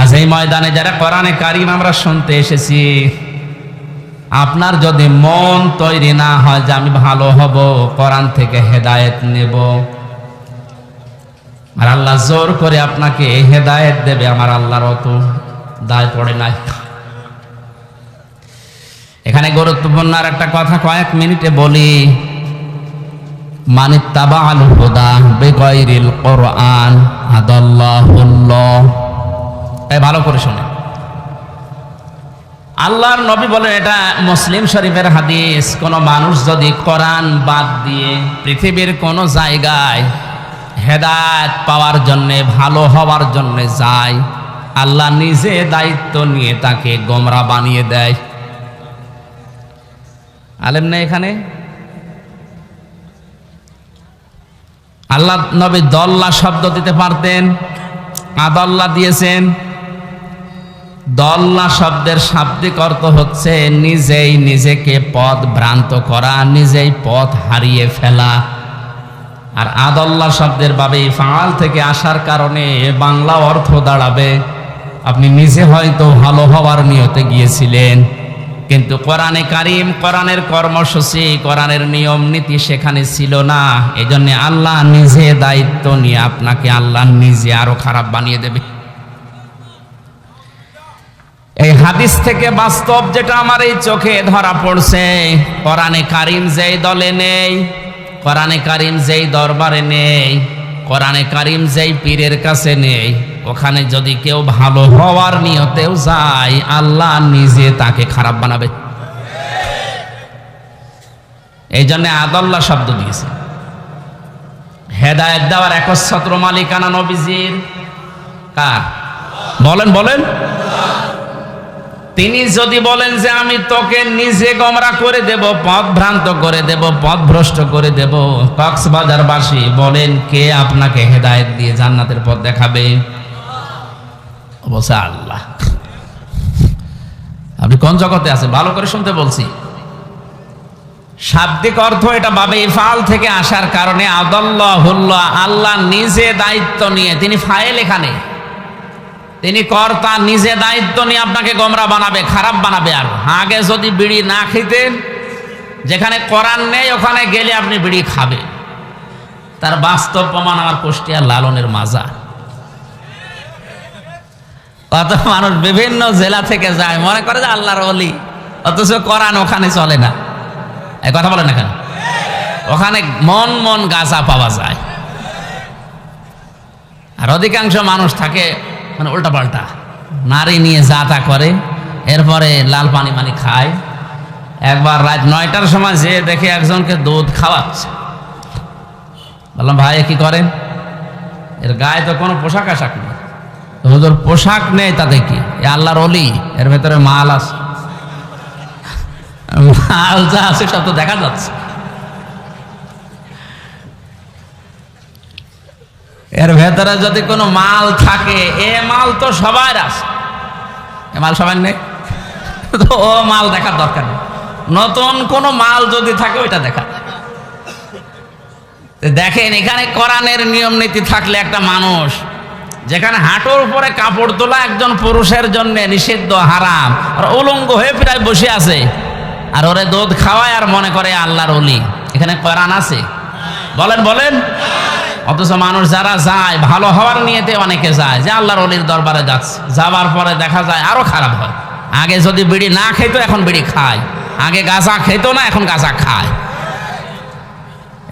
আজ এই ময়দানে যারা কোরআনে কারিম আমরা শুনতে এসেছি, আপনার যদি মন তৈরি না হয় যে আমি ভালো হব, কোরআন থেকে হেদায়েত নেব। আর আল্লাহ জোর করে আপনাকে হেদায়েত দেবে, আমার আল্লাহর অত দায় পড়ে নাই। এখানে গুরুত্বপূর্ণ আর একটা কথা কয়েক মিনিটে বলি মানে তাবাল হুদা বেগৈরিল কোরআন আদাল্লাহুল্লাহ এই ভালো করে শুনে। আল্লাহর নবী বলেন, এটা মুসলিম শরীফের হাদিস, কোন মানুষ যদি কোরআন বাদ দিয়ে পৃথিবীর কোন জায়গায় হেদায়ত পাওয়ার জন্যে, ভালো হওয়ার জন্যে যায়, আল্লাহ নিজে দায়িত্ব নিয়ে তাকে গোমরা বানিয়ে দেয়। আলেম না এখানে? আল্লাহ নবী দল্লা শব্দ দিতে পারতেন, আদল্লা দিয়েছেন। দল্লা শব্দের শাব্দিক অর্থ হচ্ছে নিজেই নিজেকে পথ ভ্রান্ত করা, নিজেই পথ হারিয়ে ফেলা। আর আদল্লা শব্দের ভাবে ফাল থেকে আসার কারণে বাংলা অর্থ দাঁড়াবে। আপনি নিজে হয়তো ভালো হওয়ার নিয়তে গিয়েছিলেন, কিন্তু কোরআনে কারিম, কোরআনের কর্মসূচি, কোরআনের নিয়ম নীতি সেখানে ছিল না। এই জন্য আল্লাহ নিজে দায়িত্ব নিয়ে আপনাকে আল্লাহ নিজে আরও খারাপ বানিয়ে দেবে এই হাদিস থেকে বাস্তব যেটা আমার এই চোখে ধরা পড়ছে, কোরআনে কারিম যেই দলে নেই, কোরআনে কারিম যেই দরবারে নেই, কোরআনে কারিম যেই পীরের কাছে নেই, ওখানে যদি কেউ ভালো হওয়ার নিয়তেও যায়, আল্লাহ নিজে তাকে খারাপ বানাবে। এই জন্য আদল্লা শব্দ দিয়েছে। হেদায়ত দেওয়ার একচ্ছত্র মালিকানা নবীজির কার? বলেন বলেন। তিনি যদি বলেন যে আমি তোকে নিজে গমরা করে দেব পথ ভ্রান্ত করে দেব পথ ভ্রষ্ট করে দেব, কক্সবাজারবাসী বলেন, কে আপনাকে হেদায়েত দিয়ে জান্নাতের পথ দেখাবে? অবশ্য আল্লাহ। আপনি কোন জগতে আছেন? ভালো করে শুনতে বলছি। শাব্দিক অর্থ এটা বাবে ইফাল থেকে আসার কারণে আদল্লাহ আল্লাহ নিজে দায়িত্ব নিয়ে, তিনি ফাইল এখানে। তিনি কর্তা, নিজে দায়িত্ব নিয়ে আপনাকে গমরা বানাবে, খারাপ বানাবে আর। আগে যদি বিড়ি না খেতেন, যেখানে করার নেই, ওখানে গেলে আপনি বিড়ি খাবে তার বাস্তব প্রমাণ আমার কুষ্টিয়া লালনের মাজা। কত মানুষ বিভিন্ন জেলা থেকে যায়, মনে করে যে আল্লাহর অলি অথচ করান ওখানে চলে না। এই কথা বলেন এখানে ওখানে মন মন গাছা পাওয়া যায়। আর অধিকাংশ মানুষ থাকে মানে উল্টা পাল্টা। নারী নিয়ে যা তা করে, এরপরে লাল পানি মানি খায়। একবার রাত নয়টার সময় যে দেখে একজনকে দুধ খাওয়াচ্ছে। বললাম, ভাই কি করেন এর গায়ে তো কোনো পোশাক আশাক নেই। হুজুর, পোশাক নেই তাতে কি? এ আল্লাহর অলি এর ভেতরে মাল আছে। মাল যা আছে সব তো দেখা যাচ্ছে। এর ভেতরে যদি কোনো মাল থাকে, এ মাল তো সবার আছে। এ মাল সবার নেই? ও মাল দেখার দরকার নেই। নতুন কোনো মাল যদি থাকে, ওইটা দেখা। দেখেন, এখানে কোরআনের নিয়ম নীতি থাকলে একটা মানুষ, যেখানে হাঁটুর উপরে কাপড় তোলা একজন পুরুষের জন্য নিষিদ্ধ, হারাম, আর উলঙ্গ হয়ে প্রায় বসে আছে, আর ওরে দুধ খাওয়ায় আর মনে করে আল্লাহর অলি এখানে কোরআন আছে। বলেন বলেন। অথচ মানুষ যারা যায়, ভালো হওয়ার নিয়েতে অনেকে যায়, যে আল্লাহর অলির দরবারে যাচ্ছে। যাবার পরে দেখা যায় আরও খারাপ হয়। আগে যদি বিড়ি না খেতো, এখন বিড়ি খায়। আগে গাঁজা খেতো না, এখন গাঁজা খায়।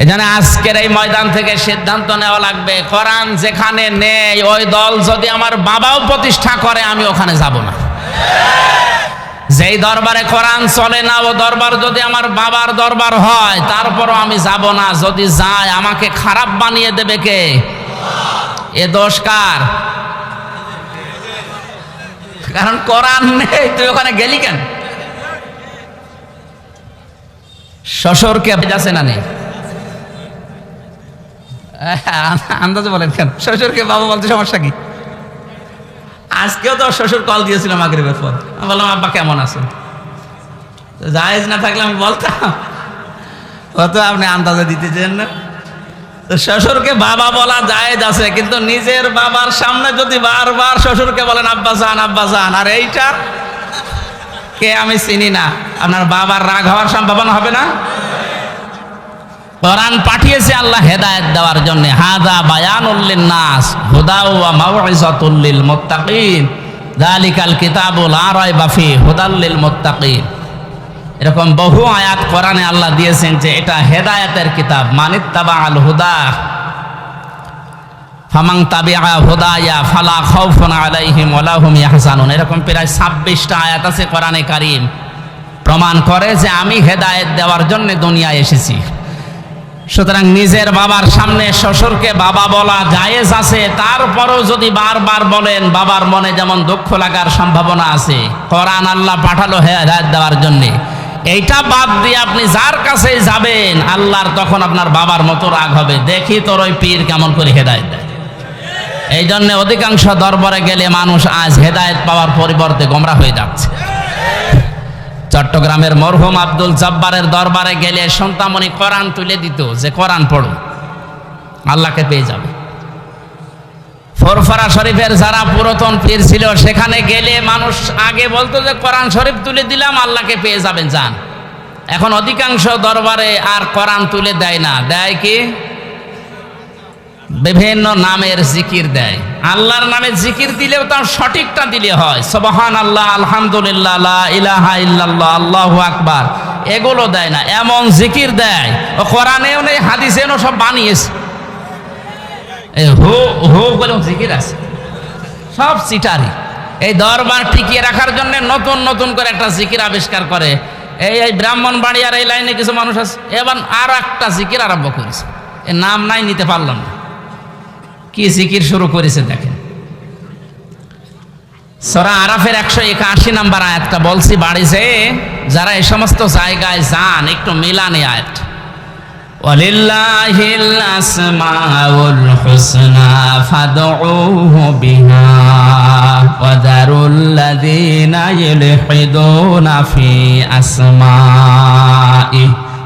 এখানে আজকের এই ময়দান থেকে সিদ্ধান্ত নেওয়া লাগবে, কোরআন যেখানে নেই, ওই দল যদি আমার বাবাও প্রতিষ্ঠা করে, আমি ওখানে যাব না। যেই দরবারে কোরআন চলে না, ও দরবার যদি আমার বাবার দরবার হয়, তারপরও আমি যাব না। যদি যায়, আমাকে খারাপ বানিয়ে দেবে কে? এ দোষ কার? কারণ কোরআন নেই, তুই ওখানে গেলি কেন? শ্বশুরকে যাচ্ছে না নেই আন্দাজে বলেন কেন? শ্বশুরকে বাবা বলতে সমস্যা কি? আজকেও তো শ্বশুর কল দিয়েছিল মাগরিবের পর। আমি বললাম, আব্বা, কেমন আছেন? জায়েজ না থাকলে আমি বলতাম। ও তো আপনি আন্দাজে দিতে দিতেছেন না। তো শ্বশুরকে বাবা বলা জায়েজ আছে, কিন্তু নিজের বাবার সামনে যদি বারবার শ্বশুরকে বলেন, আব্বা জান আব্বা জান আর এইটা কে আমি চিনি না। আপনার বাবার রাগ হওয়ার সম্ভাবনা হবে না? কোরআন পাঠিয়েছে আল্লাহ হেদায়েত দেওয়ার জন্য। হাদা বায়ানুল্লিন নাস হুদা ওয়া মাউইজাতুল লিল মুত্তাকিন যালিকাল কিতাবুল লা রাইবা ফি হুদাল্লিল মুত্তাকিন এরকম বহু আয়াত কোরআনে আল্লাহ দিয়েছেন যে এটা হেদায়েতের কিতাব। মানিত্তাবা আল হুদা ফামাং তাবিআ হুদায়া ফালা খাউফুন আলাইহিম ওয়ালা হুম ইয়াহজানুন। এরকম প্রায় 26টা আয়াত আছে কোরআনে কারীম। প্রমাণ করে যে আমি হেদায়েত দেওয়ার জন্য দুনিয়ায় এসেছি। সুতরাং নিজের বাবার সামনে শ্বশুরকে বাবা বলা জায়েজ আছে। তারপরও যদি বারবার বলেন, বাবার মনে যেমন দুঃখ লাগার সম্ভাবনা আছে। কোরআন আল্লাহ পাঠালো হেদায়ত দেওয়ার জন্য। এইটা বাদ দিয়ে আপনি যার কাছে যাবেন, আল্লাহর তখন আপনার বাবার মতো রাগ হবে। দেখি তোর ওই পীর কেমন করে হেদায়ত দেয়। এই জন্য অধিকাংশ দরবারে গেলে মানুষ আজ হেদায়েত পাওয়ার পরিবর্তে গোমরা হয়ে যাচ্ছে। চট্টগ্রামের মরহুম আব্দুল জব্বারের দরবারে গেলে সন্তামণি কোরআন তুলে দিত যে কোরআন পড়ো আল্লাহকে পেয়ে যাবে। ফরফরা শরীফের যারা পুরাতন পীর ছিল, সেখানে গেলে মানুষ আগে বলতো যে কোরআন শরীফ তুলে দিলাম, আল্লাহকে পেয়ে যাবেন, যান। এখন অধিকাংশ দরবারে আর কোরআন তুলে দেয় না। দেয় কি? বিভিন্ন নামের জিকির দেয়। আল্লাহর নামে জিকির দিলেও তার সঠিকটা দিলে হয়। সবহান আল্লাহ আলহামদুলিল্লাহ ইলাহা ইল্লাল্লাহ, আল্লাহু আকবার। এগুলো দেয় না, এমন জিকির দেয়। ও কোরআনেও নেই, হাদিসেও সব বানিয়েছে। হো হো বলে জিকির আছে। সব চিটারি। এই দরবার টিকিয়ে রাখার জন্য নতুন নতুন করে একটা জিকির আবিষ্কার করে। এই এই ব্রাহ্মণ বাড়িয়ার এই লাইনে কিছু মানুষ আছে। এবার আর একটা জিকির আরম্ভ করেছে। এ নাম নাই, নিতে পারলাম না। কি জিকির শুরু করেছে দেখেন। সরা আরাফের একশো একাশি নাম্বার আয়াতটা বলছি বাড়িছে যারা এই সমস্ত জায়গায় যান, একটু মিলানে আয়াত। আসমা বিহা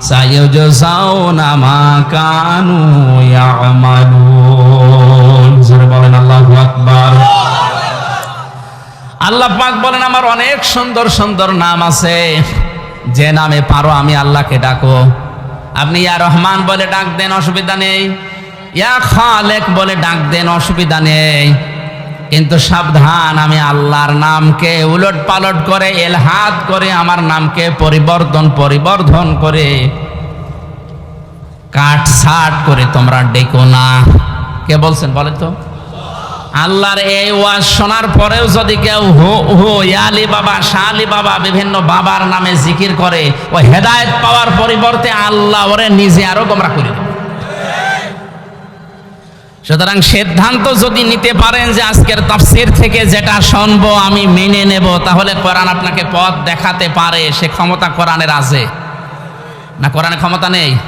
সাইয়ুজসাউনা মা কানু ইয়ামালুন। জোরে বলেন, আল্লাহু আকবার। আল্লাহ পাক বলেন, আমার অনেক সুন্দর সুন্দর নাম আছে। যে নামে পারো, আমি আল্লাহকে ডাকো। আপনি ইয়া রহমান বলে ডাক দেন, অসুবিধা নেই। ইয়া খালেক বলে ডাক দেন, অসুবিধা নেই। কিন্তু সাবধান, আমি আল্লাহর নামকে উলট পালট করে, এলহাদ করে, আমার নামকে পরিবর্তন, পরিবর্ধন করে কাট ছাট করে তোমরা ডেকো না। কে বলছেন বলে তো? আল্লাহর এই ওয়াজ শোনার পরেও যদি কেউ হো হো, ইয়ালি বাবা, শালি বাবা, বিভিন্ন বাবার নামে জিকির করে, ও হেদায়েত পাওয়ার পরিবর্তে আল্লাহ ওরে নিজে আরও গোমরা করে সুতরাং সিদ্ধান্ত যদি নিতে পারেন যে আজকের তাফসির থেকে যেটা শুনব, আমি মেনে নেব, তাহলে কোরআন আপনাকে পথ দেখাতে পারে, সে ক্ষমতা কোরআনের আছে। না কোরআনের ক্ষমতা নেই?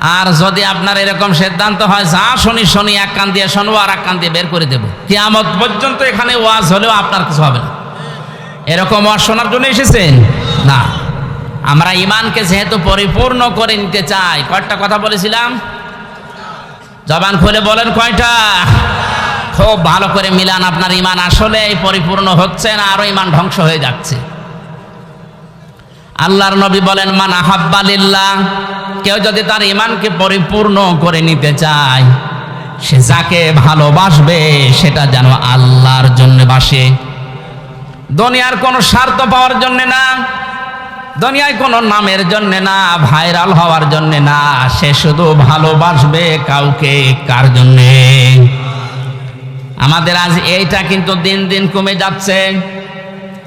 আর যদি আপনার এরকম সিদ্ধান্ত হয়, যা শুনি শুনি, এক কান দিয়ে শুনব আর এক কান দিয়ে বের করে দেবো। কিয়ামত পর্যন্ত এখানে ওয়াজ হলেও আপনার কিছু হবে না। এরকম ওয়াজ শোনার জন্য এসেছেন? না। আমরা ইমানকে যেহেতু পরিপূর্ণ করে নিতে চাই, কয়েকটা কথা বলেছিলাম। জবান খুলে বলেন কয়টা? খুব ভালো করে মিলান আপনার ইমান। আসলে পরিপূর্ণ হচ্ছে না, আরও ইমান ধ্বংস হয়ে যাচ্ছে। আল্লাহর নবী বলেন, মান আহাব্বালিল্লাহ কেউ যদি তার ইমানকে পরিপূর্ণ করে নিতে চায়, সে যাকে ভালোবাসবে সেটা যেন আল্লাহর জন্য বাসে। দুনিয়ার কোনো স্বার্থ পাওয়ার জন্য না দুনিয়ায় কোনো নামের জন্য না, ভাইরাল হওয়ার জন্য না, সে শুধু ভালোবাসবে কাউকে কার জন্যে? আমাদের আজ এইটা কিন্তু দিন দিন কমে যাচ্ছে।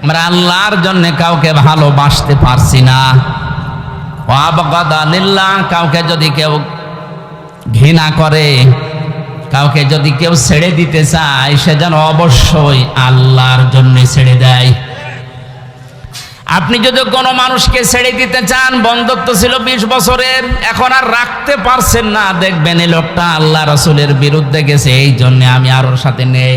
আমরা আল্লাহর জন্য কাউকে ভালোবাসতে পারছি না। লিল্লাহ কাউকে যদি কেউ ঘৃণা করে, কাউকে যদি কেউ ছেড়ে দিতে চায়, সে যেন অবশ্যই আল্লাহর জন্য ছেড়ে দেয়। আপনি যদি কোনো মানুষকে ছেড়ে দিতে চান, বন্ধত্ব ছিল বিশ বছরের, এখন আর রাখতে পারছেন না। দেখবেন এই লোকটা আল্লাহ রসুলের বিরুদ্ধে গেছে, এই জন্য আমি আর ওর সাথে নেই।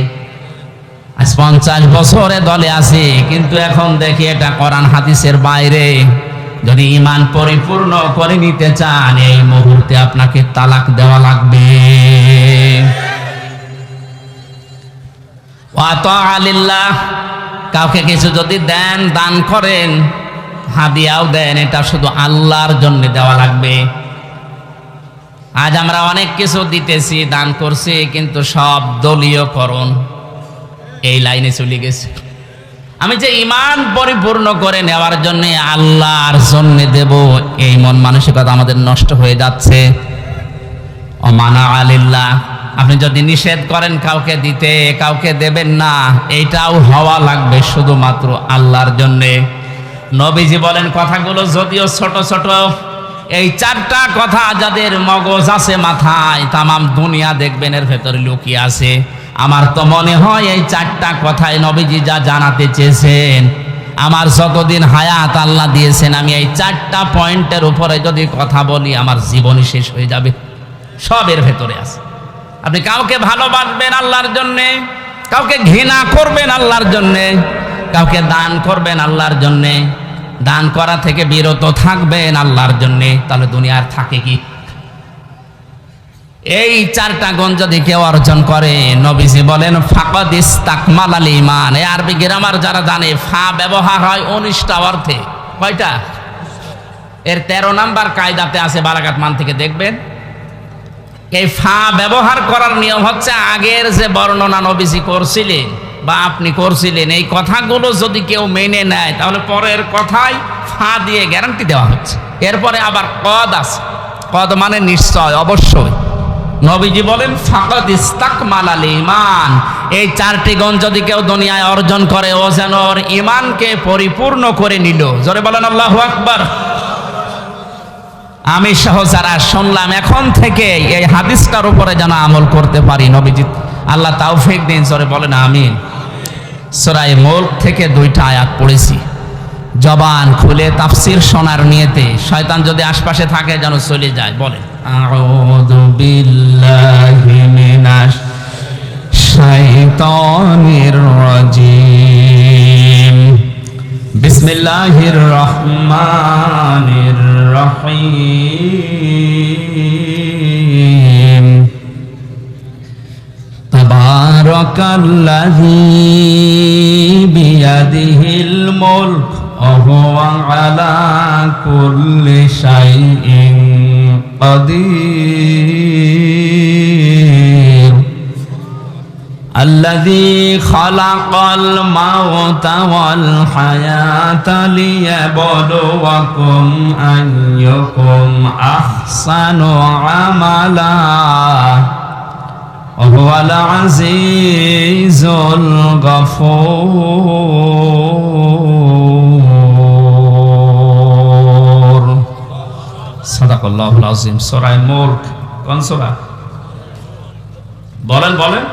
আজ পঞ্চাশ বছরে দলে আছি, কিন্তু এখন দেখি এটা কোরআন হাদিসের বাইরে। যদি ইমান পরিপূর্ণ করে নিতে চান, এই মুহূর্তে আপনাকে তালাক দেওয়া লাগবে। আলিল্লাহ। কাউকে কিছু যদি দেন, দান করেন, হাদিয়াও দেন, এটা শুধু আল্লাহর জন্য দেওয়া লাগবে। আজ আমরা অনেক কিছু দিতেছি, দান করছি, কিন্তু সব দলীয় করণ এই লাইনে চলে গেছে। আমি যে ইমান পরিপূর্ণ করে নেওয়ার জন্য আল্লাহর জন্য দেব, এই মন মানসিকতা আমাদের নষ্ট হয়ে যাচ্ছে। অমানা আলিল্লাহ। আপনি যদি নিষেধ করেন কাউকে দিতে, কাউকে দেবেন না এইটাও হওয়া লাগবে শুধুমাত্র আল্লাহর জন্যে। নবীজি বলেন কথাগুলো যদিও ছোট ছোট, এই চারটা কথা যাদের মগজ আছে মাথায়, তামাম দুনিয়া দেখবেন, এর ভেতরে লুকিয়ে আছে। আমার তো মনে হয় এই চারটা কথায় নবীজি যা জানাতে চেয়েছেন। আমার যতদিন হায়াত আল্লাহ দিয়েছেন, আমি এই চারটা পয়েন্টের উপরে যদি কথা বলি, আমার জীবনই শেষ হয়ে যাবে। সব এর ভেতরে আছে। আপনি কাউকে ভালোবাসবেন আল্লাহর জন্যে, কাউকে ঘৃণা করবেন আল্লাহর জন্যে, কাউকে দান করবেন আল্লাহর জন্যে, দান করা থেকে বিরত থাকবেন আল্লাহর জন্যে, তাহলে দুনিয়ার থাকে কি? এই চারটা গুণ যদি কেউ অর্জন করে, নবীজি বলেন, ফাকদ ইস্তাকমাল আল ইমান এই আরবি গ্রামার যারা জানে, ফা ব্যবহার হয় উনিশটা অর্থে। কয়টা? এর তেরো নাম্বার কায়দাতে আছে বারাকাত মান থেকে দেখবেন। এই ফা ব্যবহার করার নিয়ম হচ্ছে আগের যে বর্ণনা নবীজি করছিলেন বা আপনি করছিলেন, এই কথাগুলো যদি কেউ মেনে নেয়, তাহলে পরের কথায় ফা দিয়ে গ্যারান্টি দেওয়া হচ্ছে। এরপরে আবার কদ আছে। কদ মানে নিশ্চয়, অবশ্যই। নবীজি বলেন, ফাকদ ইস্তাকমাল আল ইমান এই চারটি গণ যদি কেউ দুনিয়ায় অর্জন করে, ও যেন ওর ইমানকে পরিপূর্ণ করে নিল। জোরে বলেন আল্লাহু আকবার। আমি সহ যারা শুনলাম, এখন থেকে এই হাদিসটার উপরে যেন আমল করতে পারি, নবীজি। আল্লাহ তাওফিক দিন, জোরে বলেন, আমিন। সরাই মুল্ক থেকে দুইটা আয়াত পড়েছি। জবান খুলে তাফসির শোনার নিয়েতে শয়তান যদি আশপাশে থাকে যেন চলে যায় রাজিম। বিসমিল্লাহির রহমানির الرحيم تبارك الذي بيده الملك وهو على كل شيء قدير الذي خلق الموت والحياة ليبلوكم أيكم أحسن عملا وهو العزيز الغفور صدق الله العظيم سورة الملك কোন সূরা বলেন বলেন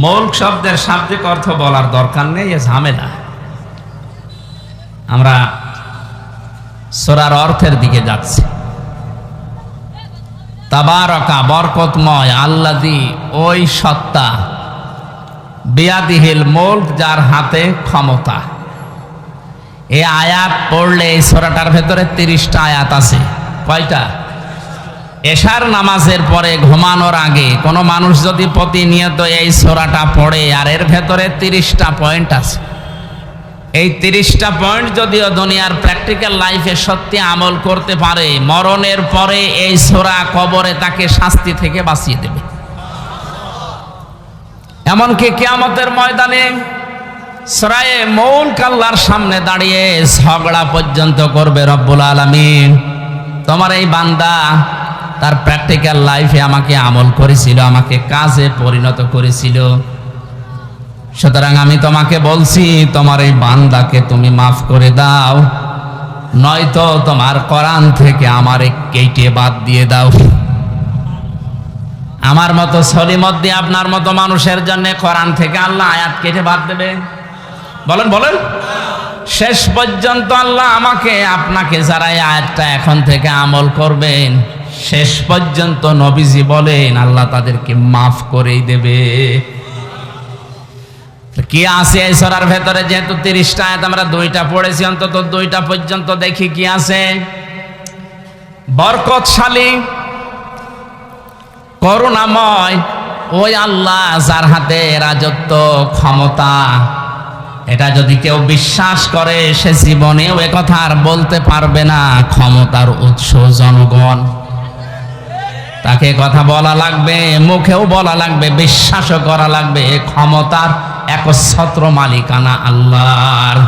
মৌলক শব্দের শাব্দিক অর্থ বলার দরকার নেই, এ ঝামেলা। আমরা সোরার অর্থের দিকে যাচ্ছি। তাবারকা বরকতময় আল্লাদি ওই সত্তা, বিয়াদিহিল মুল্ক যার হাতে ক্ষমতা। এই আয়াত পড়লে এই সোরাটার ভেতরে তিরিশটা আয়াত আছে। কয়টা? এশার নামাজের পরে ঘুমানোর আগে কোনো মানুষ যদি প্রতিনিয়ত এই সোরাটা পড়ে, আর এর ভেতরে তিরিশটা পয়েন্ট আছে। এই তিরিশটা পয়েন্ট যদিও দুনিয়ার প্র্যাকটিক্যাল লাইফে সত্যি আমল করতে পারে, মরণের পরে এই সোরা কবরে তাকে শাস্তি থেকে বাঁচিয়ে দেবে। এমনকি কেয়ামতের ময়দানে সরায়ে মৌল কাল্লার সামনে দাঁড়িয়ে ঝগড়া পর্যন্ত করবে রব্বুল আলমিন। তোমার এই বান্দা তার প্র্যাকটিক্যাল লাইফে আমাকে আমল করেছিল, আমাকে কাজে পরিণত করেছিল। সুতরাং আমি তোমাকে বলছি, তোমার এই বান্দাকে তুমি মাফ করে দাও। নয়তো তোমার কোরআন থেকে আমার কেটে বাদ দিয়ে দাও। আমার মতো সলিমদ্দি আপনার মতো মানুষের জন্য কোরআন থেকে আল্লাহ আয়াত কেটে বাদ দেবে। বলেন বলেন। শেষ পর্যন্ত আল্লাহ আমাকে, আপনাকে যারা আয়াতটা এখন থেকে আমল করবেন শেষ পর্যন্ত নবীজি বলেন, আল্লাহ তাদেরকে মাফ করেই দেবে। কি আছে এই সরার ভেতরে? যেহেতু তিরিশটা আয়াত আমরা দুইটা পড়েছি, অন্তত দুইটা পর্যন্ত দেখি কি আছে। বরকতশালী, করুণাময়, ওই আল্লাহ যার হাতে রাজত্ব ক্ষমতা, এটা যদি কেউ বিশ্বাস করে, সে জীবনেও কথা আর বলতে পারবে না, ক্ষমতার উৎস জনগণ। তাকে কথা বলা লাগবে, মুখেও বলা লাগবে, বিশ্বাসও করা লাগবে ক্ষমতার একচ্ছত্র মালিকানা আল্লাহর।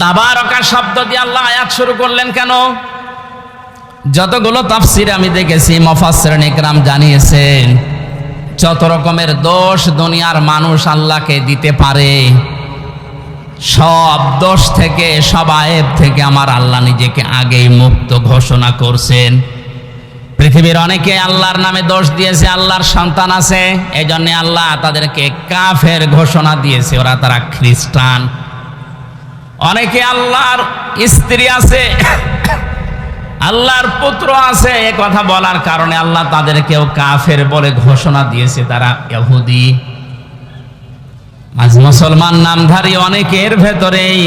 তাবারকা শব্দ দিয়ে আল্লাহ আয়াত শুরু করলেন কেন? যতগুলো তাফসির আমি দেখেছি মফাসসির ইকরাম জানিয়েছেন, যত রকমের দোষ দুনিয়ার মানুষ আল্লাহকে দিতে পারে, সব দোষ থেকে, সব আয়েব থেকে আমার আল্লাহ নিজেকে আগেই মুক্ত ঘোষণা করছেন। পৃথিবীর অনেকে আল্লাহর নামে দোষ দিয়েছে, আল্লাহর সন্তান আছে। এই জন্য আল্লাহ তাদেরকে কাফের ঘোষণা দিয়েছে, ওরা তারা খ্রিস্টান। অনেকে আল্লাহর স্ত্রী আছে, আল্লাহর পুত্র আছে, এ কথা বলার কারণে আল্লাহ তাদেরকেও কাফের বলে ঘোষণা দিয়েছে, তারা ইহুদি। আজ মুসলমান নামধারী অনেকের ভেতরেই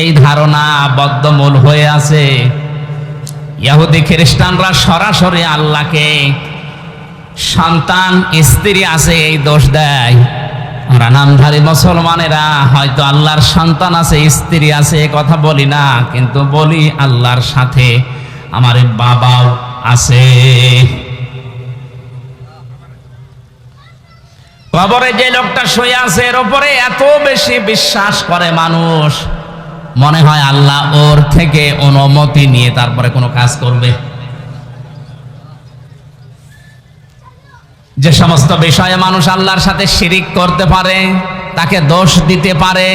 এই ধারণা বদ্ধমূল হয়ে আছে। ইহুদি খ্রিস্টানরা সরাসরি আল্লাহকে, সন্তান, স্ত্রী আছে, এই দোষ দেয়। আমরা নামধারী মুসলমানেরা, হয়তো আল্লাহর সন্তান আছে, স্ত্রী আছে কথা বলি না, কিন্তু বলি আল্লাহর সাথে আমার বাবাও আছে। কবরে যে লোকটা শুয়ে আছে, এর উপরে এত বেশি বিশ্বাস করে মানুষ। মনে হয় আল্লাহ ওর থেকে অনুমতি নিয়ে তারপরে কোনো কাজ করবে। যে সমস্ত বিষয়ে মানুষ আল্লাহর সাথে শিরিক করতে পারে, তাকে দোষ দিতে পারে,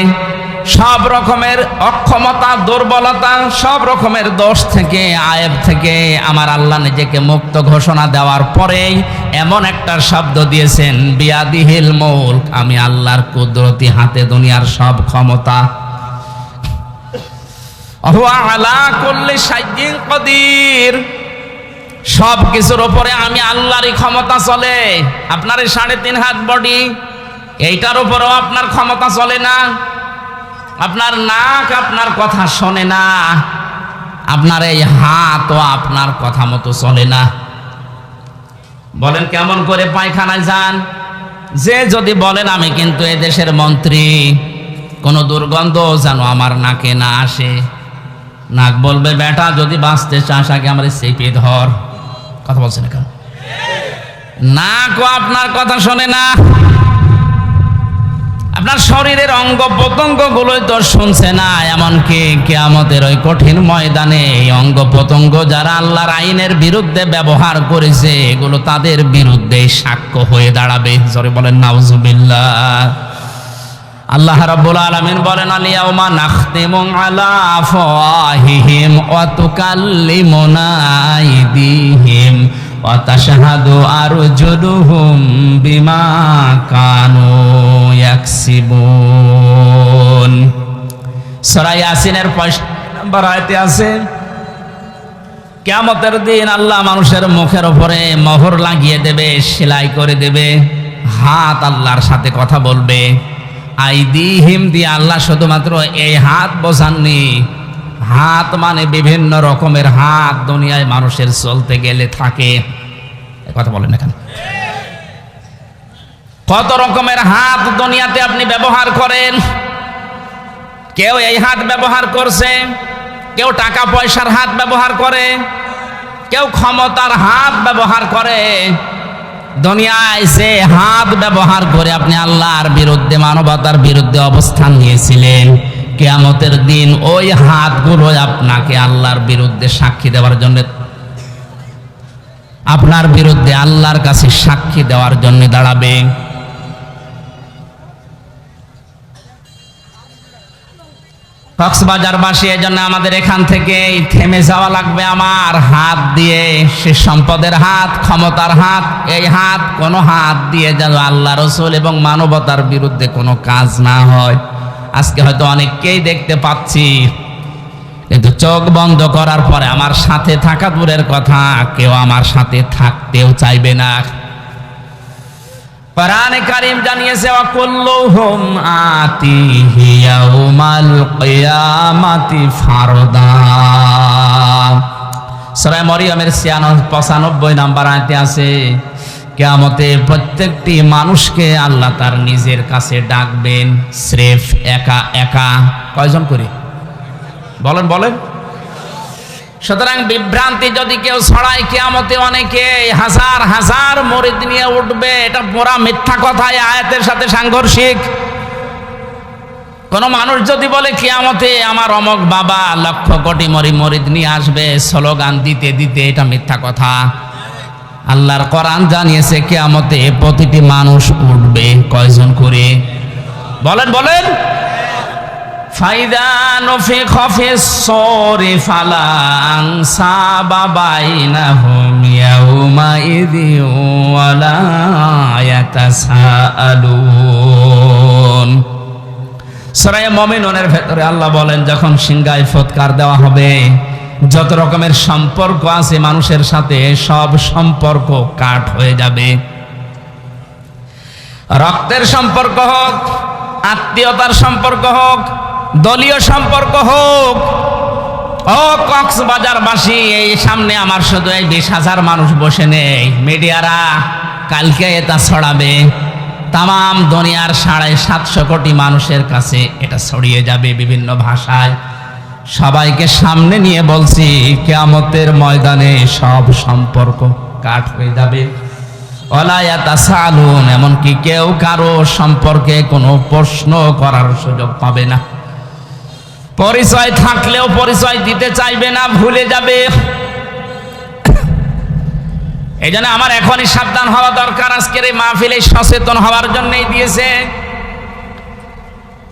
সব রকমের অক্ষমতা, দুর্বলতা, সব রকমের দোষ থেকে, আয়েব থেকে আমার আল্লাহ নিজেকে মুক্ত ঘোষণা দেওয়ার পরেই এমন একটা শব্দ দিয়েছেন, বিয়াদিহিল মৌল আমি আল্লাহর কুদরতি হাতে দুনিয়ার সব ক্ষমতা আলা করলে কদির। সব কিছুর ওপরে আমি আল্লাহরই ক্ষমতা চলে। আপনার এই সাড়ে তিন হাত বডি এইটার উপরেও আপনার ক্ষমতা চলে না। আপনার নাক আপনার কথা শোনে না। আপনার এই হাতও আপনার কথা মতো চলে না। বলেন, কেমন করে পায়খানায় যান? যে যদি বলেন, আমি কিন্তু এ দেশের মন্ত্রী। কোনো দুর্গন্ধ যেন আমার নাকে না আসে। নাক বলবে, বেটা, যদি বাঁচতে চাস, আগে আমার চেপে ধর। কথা বলছে না কেন? নাকও আপনার কথা শোনে না। আপনার শরীরের অঙ্গ প্রত্যঙ্গ গুলোই তো শুনছে না, এমনকি কেয়ামতের ওই কঠিন ময়দানে এই অঙ্গ প্রত্যঙ্গ যারা আল্লাহর আইনের বিরুদ্ধে ব্যবহার করেছে, এগুলো তাদের বিরুদ্ধে সাক্ষ্য হয়ে দাঁড়াবে। জোরে বলেন, নাউজুবিল্লাহ। আল্লাহ রাব্বুল আলামিন বলেন আলিয়াউমা নাখতিমু আলা আফওয়াহিহিম ওয়া তুকাল্লিমুনা আইদিহিম ওয়া তাশহাদু আরজুলুহুম বিমা কানু ইয়াকসিবুন। সূরা ইয়াসিনের 5 নম্বর আয়াতে আছে, কিয়ামতের দিন আল্লাহ মানুষের মুখের উপরে মোহর লাগিয়ে দেবে, সেলাই করে দেবে, হাত আল্লাহর সাথে কথা বলবে। আইদিহিম দিয়ে আল্লাহ শুধুমাত্র এই হাত বোঝাননি। হাত মানে বিভিন্ন রকমের হাত দুনিয়ায় মানুষের চলতে গেলে থাকে। কথা বলেন এখানে কত রকমের হাত দুনিয়াতে আপনি ব্যবহার করেন? কেউ এই হাত ব্যবহার করছে, কেউ টাকা পয়সার হাত ব্যবহার করে, কেউ ক্ষমতার হাত ব্যবহার করে। দুনিয়ায় যে হাত ব্যবহার করে আপনি আল্লাহর বিরুদ্ধে, মানবতার বিরুদ্ধে অবস্থান নিয়েছিলেন, কেয়ামতের দিন ওই হাতগুলো আপনাকে আল্লাহর বিরুদ্ধে সাক্ষী দেওয়ার জন্য, আপনার বিরুদ্ধে আল্লাহর কাছে সাক্ষী দেওয়ার জন্য দাঁড়াবে। কক্সবাজারবাসী এই জন্য আমাদের এখান থেকে থেমে যাওয়া লাগবে আমার হাত দিয়ে। সে সম্পদের হাত, ক্ষমতার হাত, এই হাত কোনো হাত দিয়ে যেন আল্লাহ রসুল এবং মানবতার বিরুদ্ধে কোনো কাজ না হয়। আজকে হয়তো অনেককেই দেখতে পাচ্ছি, কিন্তু চোখ বন্ধ করার পরে আমার সাথে থাকা দূরের কথা, কেউ আমার সাথে থাকতেও চাইবে না। কোরআনে কারিম জানিয়েছে অকুল্লুহুম আতিহি ইয়াউমাল কিয়ামাতি ফারদা। সূরা মরিয়মের 95 নাম্বার আয়াতে আছে, কিয়ামতে প্রত্যেকটি মানুষকে আল্লাহ তার নিজের কাছে ডাকবেন, স্রেফ একা একা। কয়জন করে? বলেন বলেন। সুতরাং বিভ্রান্তি যদি কেউ ছড়ায়, কেয়ামতে অনেকে হাজার হাজার মরিদ নিয়ে উঠবে। এটা পুরা মিথ্যা কথা আয়াতের সাথে সাংঘর্ষিক। কোন মানুষ যদি বলে, কিয়ামতে আমার অমক বাবা লক্ষ কোটি মরি মরিদ নিয়ে আসবে, স্লোগান দিতে দিতে এটা মিথ্যা কথা। আল্লাহর কোরআন জানিয়েছে, কেয়ামতে প্রতিটি মানুষ উঠবে। কয়জন করে? বলেন বলেন। ফাইদা নফিখ ফি সরি ফালা ভেতরে আল্লাহ বলেন, যখন সিংগায় ফৎকার দেওয়া হবে, যত রকমের সম্পর্ক আছে মানুষের সাথে, সব সম্পর্ক কাট হয়ে যাবে। রক্তের সম্পর্ক হোক, আত্মীয়তার সম্পর্ক হোক দলীয় সম্পর্ক হোক, ও কক্সবাজারবাসী, এই সামনে আমার শুধু এই বিশ হাজার মানুষ বসে নেই। মিডিয়ারা কালকে এটা ছড়াবে। তাম দুনিয়ার সাড়ে সাতশো কোটি মানুষের কাছে এটা ছড়িয়ে যাবে বিভিন্ন ভাষায়। সবাইকে সামনে নিয়ে বলছি, কেয়ামতের ময়দানে সব সম্পর্ক কাট হয়ে যাবে। অলায়াতা সালুন এমনকি কেউ কারও সম্পর্কে কোনো প্রশ্ন করার সুযোগ পাবে না। পরিচয় থাকলেও পরিচয় দিতে চাইবে না, ভুলে যাবে। এই জন্য আমার এখনই সাবধান হওয়া দরকার। আজকের এই মাহফিলে সচেতন হওয়ার জন্যই দিয়েছে।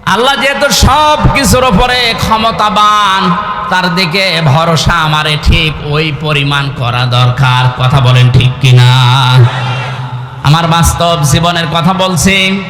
আল্লাহ যেহেতু সব কিছুর ওপরে ক্ষমতাবান, তার দিকে ভরসা আমারে ঠিক ওই পরিমাণ করা দরকার। কথা বলেন ঠিক কিনা? আমার বাস্তব জীবনের কথা বলছি।